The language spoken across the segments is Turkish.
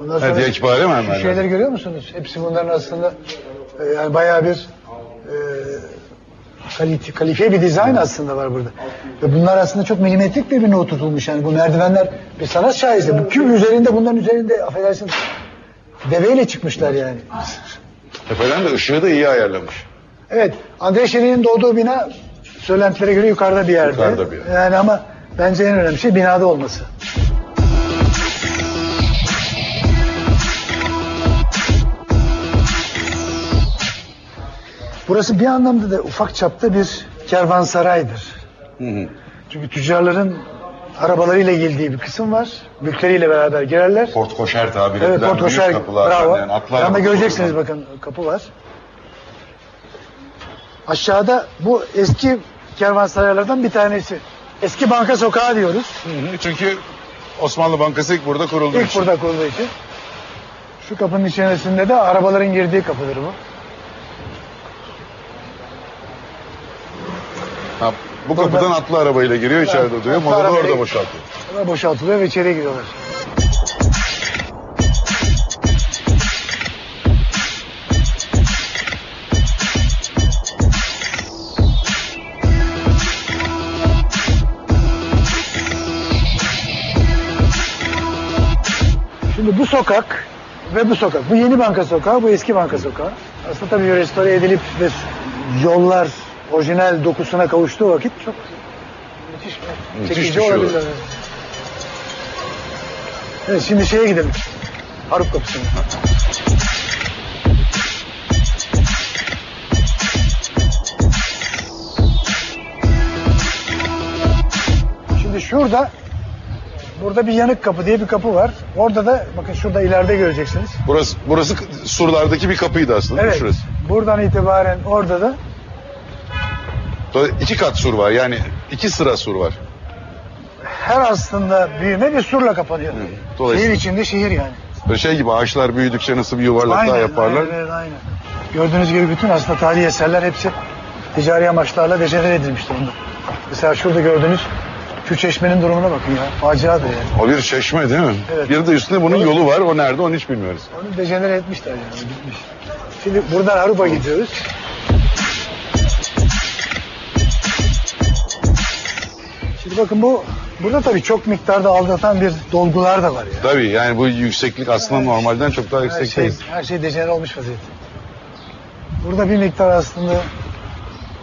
Ondan Ha, diyekbare şu mermerler. şeyleri görüyor musunuz? Hepsi bunların aslında e, yani bayağı bir e, kalite, kalifiye bir dizayn aslında var burada. Ve bunlar aslında çok milimetrik birbirine oturtulmuş yani bu merdivenler bir sanat şahesi. Bu küp üzerinde bunların üzerinde affedersin deveyle çıkmışlar yani. Tepeden de ışığı da iyi ayarlamış. Evet, Andrei Şirin'in doğduğu bina söylentilere göre yukarıda bir yerde. Yukarıda bir yer. Yani ama bence en önemli şey binada olması. Burası bir anlamda da ufak çapta bir kervansaraydır. Hı hı. Çünkü tüccarların arabalarıyla geldiği bir kısım var. Mülkleriyle beraber girerler. Port koşer tabir Evet, Port Koşer, kapılar. bravo. Yani atlar Yanında göreceksiniz bakın kapı var. Aşağıda bu eski kervansaraylardan bir tanesi. Eski banka sokağı diyoruz. Hı hı. Çünkü Osmanlı Bankası ilk burada kurulduğu İlk için. burada kurulduğu için. Şu kapının içerisinde de arabaların girdiği kapıdır bu. Ha, bu kapıdan atlı arabayla giriyor içeride duruyor. atlı Motoru arabayla- orada boşaltıyor. Sonra boşaltılıyor ve içeri giriyorlar. Şimdi bu sokak ve bu sokak. Bu yeni banka sokağı, bu eski banka sokağı. Aslında tabii restore edilip ve yollar orijinal dokusuna kavuştuğu vakit çok müthiş, Müthiş çekici bir şey olabilir. olur. Evet şimdi şeye gidelim. Harp kapısına. Şimdi şurada burada bir yanık kapı diye bir kapı var. Orada da bakın şurada ileride göreceksiniz. Burası, burası surlardaki bir kapıydı aslında. Evet. Şurası. Buradan itibaren orada da iki kat sur var. Yani iki sıra sur var. her aslında büyüme bir surla kapanıyor. Dolayısıyla- Şehir içinde şehir yani. Böyle şey gibi ağaçlar büyüdükçe nasıl bir yuvarlak daha yaparlar. Aynen, aynen. Gördüğünüz gibi bütün aslında tarihi eserler hepsi ticari amaçlarla dejenere edilmiş durumda. Mesela şurada gördüğünüz şu çeşmenin durumuna bakın ya. Faciadır yani. O bir çeşme değil mi? Evet. Bir de üstünde bunun yolu var. O nerede onu hiç bilmiyoruz. Onu dejenere etmişler yani. Bitmiş. Şimdi buradan Aruba gidiyoruz. Şimdi bakın bu burada tabii çok miktarda aldatan bir dolgular da var ya. Tabii yani bu yükseklik aslında normalden çok daha Her şey, yüksekteyiz. her şey dejenere olmuş vaziyette. Burada bir miktar aslında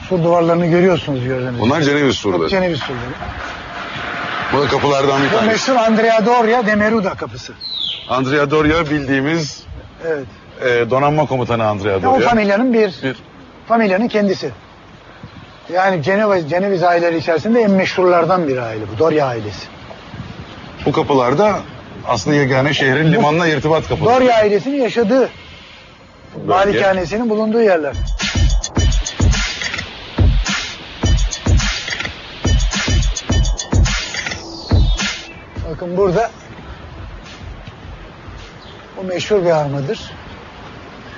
sur duvarlarını görüyorsunuz gördüğünüz gibi. Bunlar Ceneviz Çok surları. Ceneviz surları. Bu da kapılardan bir Bu tanesi. meşhur Andrea Doria de Meruda kapısı. Andrea Doria bildiğimiz Evet. e, donanma komutanı Andrea Ya o Doria. familyanın bir, Bir familyanın kendisi. Yani Ceneva, Ceneviz aileleri içerisinde en meşhurlardan bir aile bu. Doria ailesi. bu kapılarda aslında yegane şehrin limanla irtibat kapıları. Doria ailesinin yaşadığı malikanesinin bulunduğu yerler. Bakın burada bu meşhur bir armadır.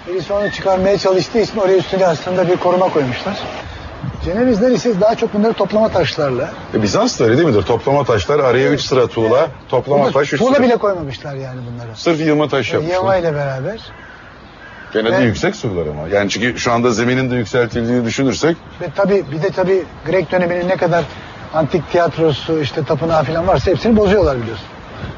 Birisi onu çıkarmaya çalıştığı için oraya üstüne aslında bir koruma koymuşlar. Cenevizler ise daha çok bunları toplama taşlarla. E, Bizans da öyle değil midir? Toplama taşlar araya üç sıra tuğla, toplama Burada taş üç tuğla sıra. bile koymamışlar yani bunlara. Sırf yığma taş Yama yapmışlar. ile beraber. Gene de Ve- yüksek surlar ama. Yani çünkü şu anda zeminin de yükseltildiğini düşünürsek Ve tabii bir de tabii Grek döneminin ne kadar antik tiyatrosu işte tapınağı falan varsa hepsini bozuyorlar biliyorsun.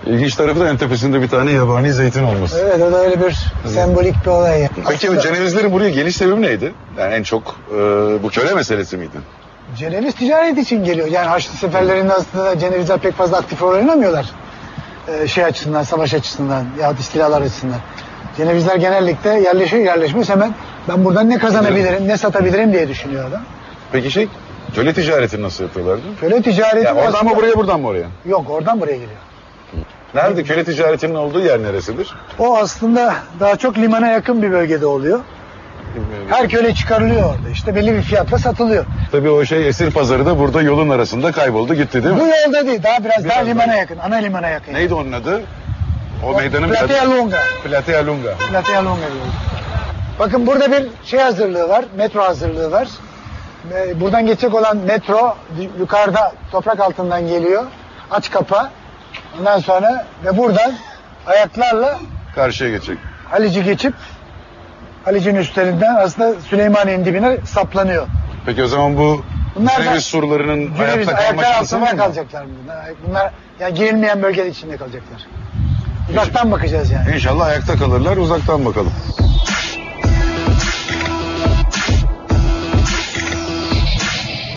İlginç tarafı da en tepesinde bir tane yabani zeytin olması. Evet o da öyle bir sembolik bir olay. Peki Aslında Cenevizlerin buraya geliş sebebi neydi? Yani en çok e, bu köle meselesi miydi? Ceneviz ticaret için geliyor. Yani Haçlı seferlerinde aslında Cenevizler pek fazla aktif rol oynamıyorlar. Ee, şey açısından, savaş açısından yahut istilalar açısından. Cenevizler genellikle yerleşiyor yerleşmez hemen ben buradan ne kazanabilirim, ne satabilirim diye düşünüyor adam. Peki şey köle ticaretini nasıl yapıyorlardı? Köle ticareti Yani oradan aslında- mı buraya buradan mı oraya? Yok oradan buraya geliyor. Nerede köle ticaretinin olduğu yer neresidir? O aslında daha çok limana yakın bir bölgede oluyor. Her köle çıkarılıyor orada. İşte belli bir fiyatla satılıyor. Tabii o şey esir pazarı da burada yolun arasında kayboldu gitti değil Bu mi? yolda değil. Daha biraz, daha Biraz limana daha. yakın. Ana limana yakın. Neydi onun adı? O meydanın bir Platea adı. Lunga. Platea Lunga. Platea Lunga diyoruz. Bakın burada bir şey hazırlığı var. Metro hazırlığı var. Ve Buradan geçecek olan metro yukarıda toprak altından geliyor. Aç kapa. Ondan sonra ve buradan ayaklarla Karşıya geçecek. Halici geçip Halic'in üstlerinden aslında Süleymaniye'nin dibine saplanıyor. Peki o zaman bu Bunlar da- Ceneviz surlarının Ceneviz hayatta kalma ayaklar şansı altında mı? kalacaklar bunlar. Bunlar yani girilmeyen bölgenin içinde kalacaklar. Uzaktan bakacağız yani. İnşallah ayakta kalırlar. Uzaktan bakalım.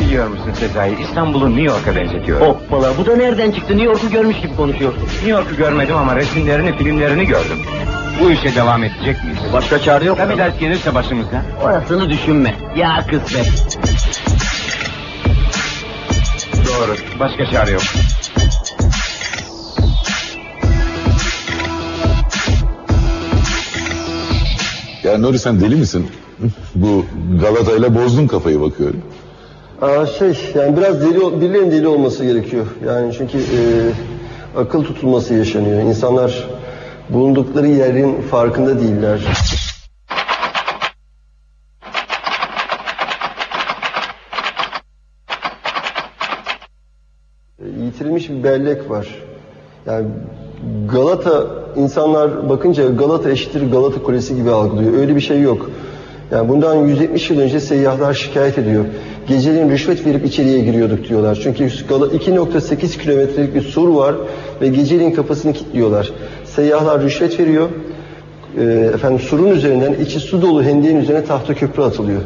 Biliyor musun Sezai, İstanbul'u New York'a benzetiyor. Hoppala bu da nereden çıktı? New York'u görmüş gibi konuşuyorsun. New York'u görmedim ama resimlerini, filmlerini gördüm. Bu işe devam edecek miyiz? Başka çare yok. Tabii dert gelirse başımıza. Orasını düşünme. Ya kısmet. Doğru, başka çare yok. Ya Nuri sen deli misin? Bu Galata'yla bozdun kafayı bakıyorum. Aa, şey yani biraz deli birilerinin deli olması gerekiyor. Yani çünkü e, akıl tutulması yaşanıyor. İnsanlar bulundukları yerin farkında değiller. E, Yitirilmiş bir bellek var. Yani Galata insanlar bakınca Galata eşittir Galata Kulesi gibi algılıyor. Öyle bir şey yok. Yani bundan 170 yıl önce seyyahlar şikayet ediyor. Geceleyin rüşvet verip içeriye giriyorduk diyorlar. Çünkü Gala- 2.8 kilometrelik bir sur var ve geceleyin kapısını kilitliyorlar. Seyyahlar rüşvet veriyor. Ee, efendim surun üzerinden içi su dolu hendeğin üzerine tahta köprü atılıyor.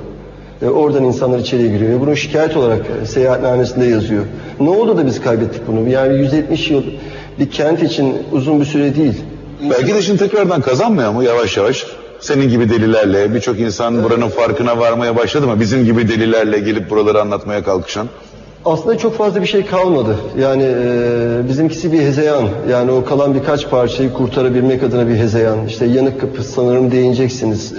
Ve oradan insanlar içeriye giriyor. Ve bunu şikayet olarak e, seyahatnamesinde yazıyor. Ne oldu da biz kaybettik bunu? Yani 170 yıl bir kent için uzun bir süre değil. Belki de şimdi tekrardan kazanmıyor mu yavaş yavaş? Senin gibi delilerle birçok insan buranın farkına varmaya başladı mı? Bizim gibi delilerle gelip buraları anlatmaya kalkışan. Aslında çok fazla bir şey kalmadı. Yani e, bizimkisi bir hezeyan. Yani o kalan birkaç parçayı kurtarabilmek adına bir hezeyan. İşte yanık kapı sanırım değineceksiniz.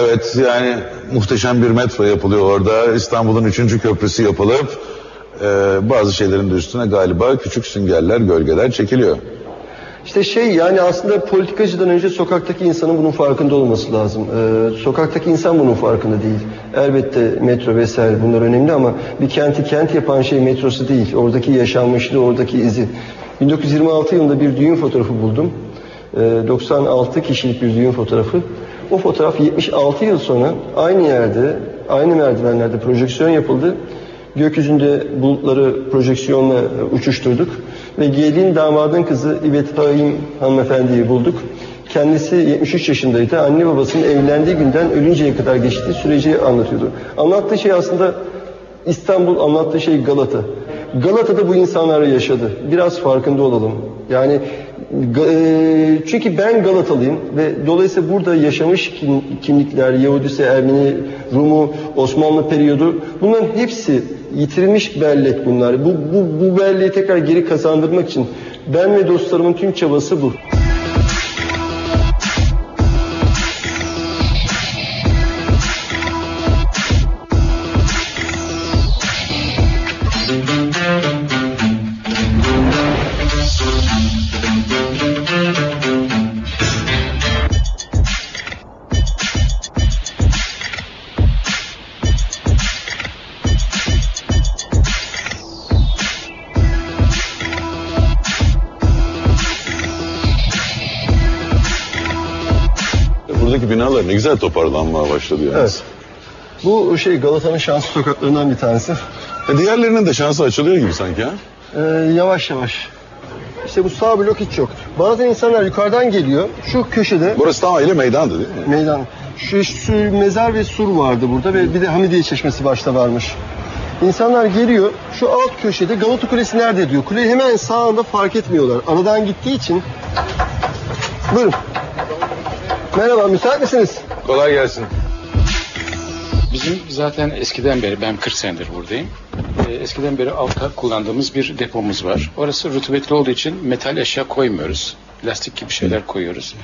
Evet yani muhteşem bir metro yapılıyor orada. İstanbul'un üçüncü köprüsü yapılıp e, bazı şeylerin de üstüne galiba küçük süngerler, gölgeler çekiliyor. İşte şey yani aslında politikacıdan önce sokaktaki insanın bunun farkında olması lazım. Ee, sokaktaki insan bunun farkında değil. Elbette metro vesaire bunlar önemli ama bir kenti kent yapan şey metrosu değil. Oradaki yaşanmışlığı, oradaki izi. 1926 yılında bir düğün fotoğrafı buldum. Ee, 96 kişilik bir düğün fotoğrafı. O fotoğraf 76 yıl sonra aynı yerde, aynı merdivenlerde projeksiyon yapıldı. Gökyüzünde bulutları projeksiyonla e, uçuşturduk ve gelin damadın kızı İvet Haim hanımefendiyi bulduk. Kendisi 73 yaşındaydı. Anne babasının evlendiği günden ölünceye kadar geçtiği süreci anlatıyordu. Anlattığı şey aslında İstanbul, anlattığı şey Galata. Galata'da bu insanlar yaşadı. Biraz farkında olalım. Yani çünkü ben Galatalıyım ve dolayısıyla burada yaşamış kim- kimlikler, Yahudisi, Ermeni, Rumu, Osmanlı periyodu bunların hepsi yitirilmiş bellek bunlar. Bu, bu, bu belleği tekrar geri kazandırmak için ben ve dostlarımın tüm çabası bu. Buradaki binalar ne güzel toparlanmaya başladı yani. Evet. Bu şey Galata'nın şanslı sokaklarından bir tanesi. E, diğerlerinin de şansı açılıyor gibi sanki ha? Ee, yavaş yavaş. İşte bu sağ blok hiç yok. Bazen insanlar yukarıdan geliyor. Şu köşede Burası tamamıyla meydandı değil mi? meydan. Şu, şu mezar ve sur vardı burada ve bir de Hamidiye Çeşmesi başta varmış. İnsanlar geliyor. Şu alt köşede Galata Kulesi nerede diyor. Kuleyi hemen sağında fark etmiyorlar. Aradan gittiği için. Buyurun. Merhaba, müsait misiniz? Kolay gelsin. Bizim zaten eskiden beri, ben 40 senedir buradayım. Ee, eskiden beri alta kullandığımız bir depomuz var. Orası rutubetli olduğu için metal eşya koymuyoruz. Lastik gibi şeyler koyuyoruz.